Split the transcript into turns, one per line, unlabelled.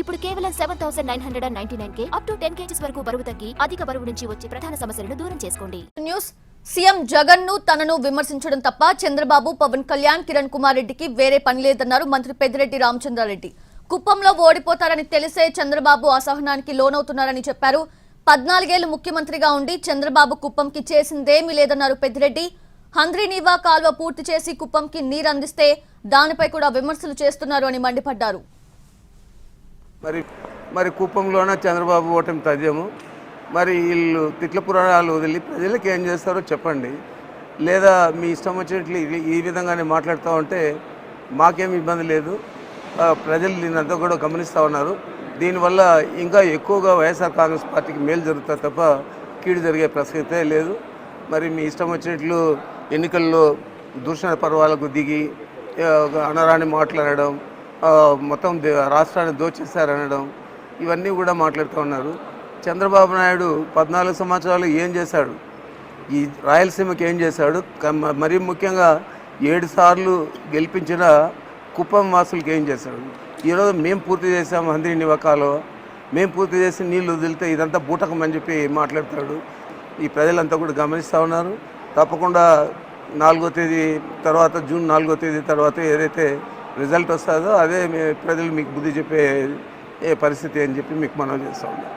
ఇప్పుడు కేవలం seven thousand nine hundred and ninety nine K up to ten KGs వరకు బరువు తగ్గి అధిక బరువు నుంచి వచ్చే ప్రధాన సమస్యలను దూరం చేసుకోండి.
న్యూస్ సీఎం జగన్ను తనను విమర్శించడం తప్ప చంద్రబాబు పవన్ కళ్యాణ్ కిరణ్ కుమార్ రెడ్డికి వేరే పని లేదన్నారు మంత్రి పెద్దిరెడ్డి రామచంద్రారెడ్డి. కుప్పంలో ఓడిపోతారని తెలిసే చంద్రబాబు అసహనానికి లోనవుతున్నారని చెప్పారు. పద్నాలుగేళ్ళు ముఖ్యమంత్రిగా ఉండి చంద్రబాబు కుప్పంకి చేసిందేమీ లేదన్నారు పెద్దిరెడ్డి. హంద్రీనీవా కాల్వ పూర్తి చేసి కుప్పంకి నీరందిస్తే దానిపై కూడా విమర్శలు చేస్తున్నారు అని మండిపడ్డారు.
మరి మరి కూపంలోన చంద్రబాబు ఓటమి తథ్యము. మరి వీళ్ళు తిట్ల పురాణాలు వదిలి ప్రజలకు ఏం చేస్తారో చెప్పండి. లేదా మీ ఇష్టం వచ్చినట్లు ఈ- విధంగానే మాట్లాడుతూ ఉంటే మాకేం ఇబ్బంది లేదు. ప్రజలు దీన్నంతా కూడా గమనిస్తూ ఉన్నారు. దీనివల్ల ఇంకా ఎక్కువగా వైఎస్ఆర్ కాంగ్రెస్ పార్టీకి మేలు జరుగుతుంది తప్ప కీడు జరిగే ప్రసక్తే లేదు. మరి మీ ఇష్టం వచ్చినట్లు ఎన్నికల్లో దూషణ పర్వాలకు దిగి ఆ, అనరాని మాట్లాడడం మొత్తం దే- రాష్ట్రాన్ని దోచేశారనడం ఇవన్నీ కూడా మాట్లాడుతూ ఉన్నారు. చంద్రబాబు నాయుడు పద్నాలుగు సంవత్సరాలు ఏం చేశాడు? ఈ రాయలసీమకి ఏం చేశాడు? మరీ ముఖ్యంగా ఏడు సార్లు గెలిపించిన కుప్పం వాసులకి ఏం చేశాడు? ఈరోజు మేము పూర్తి చేసాము అందరి నివకాలో. మేము పూర్తి చేసి నీళ్ళు వదిలితే ఇదంతా బూటకం అని చెప్పి మాట్లాడతాడు. ఈ ప్రజలంతా కూడా గమనిస్తూ ఉన్నారు. తప్పకుండా నాలుగో తేదీ తర్వాత జూన్ నాలుగో తేదీ తర్వాత ఏదైతే రిజల్ట్ వస్తుందో అదే మీ ప్రజలు మీకు బుద్ధి చెప్పే ఏ పరిస్థితి అని చెప్పి మీకు మనం చేస్తూ ఉన్నాం.